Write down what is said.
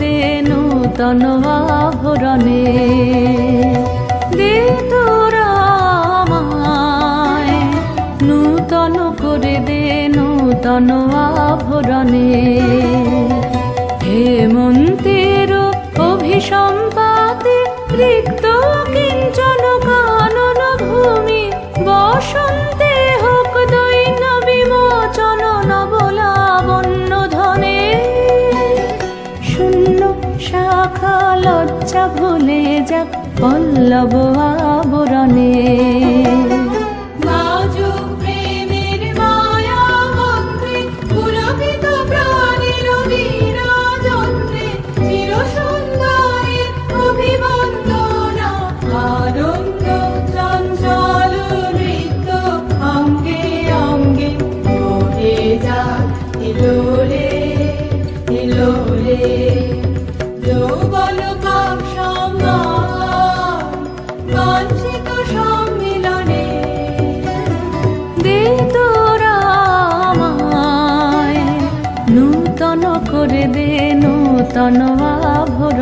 দে নূতন আভরণে। দে নূতন করে দে নূতন আভরণে। হেমন্তের অভিসম্পাতে শাখা লজ্জা ভুলে যাক পল্লব আবরণে। লাজুক নূতন করে দে নূতন আভরণে।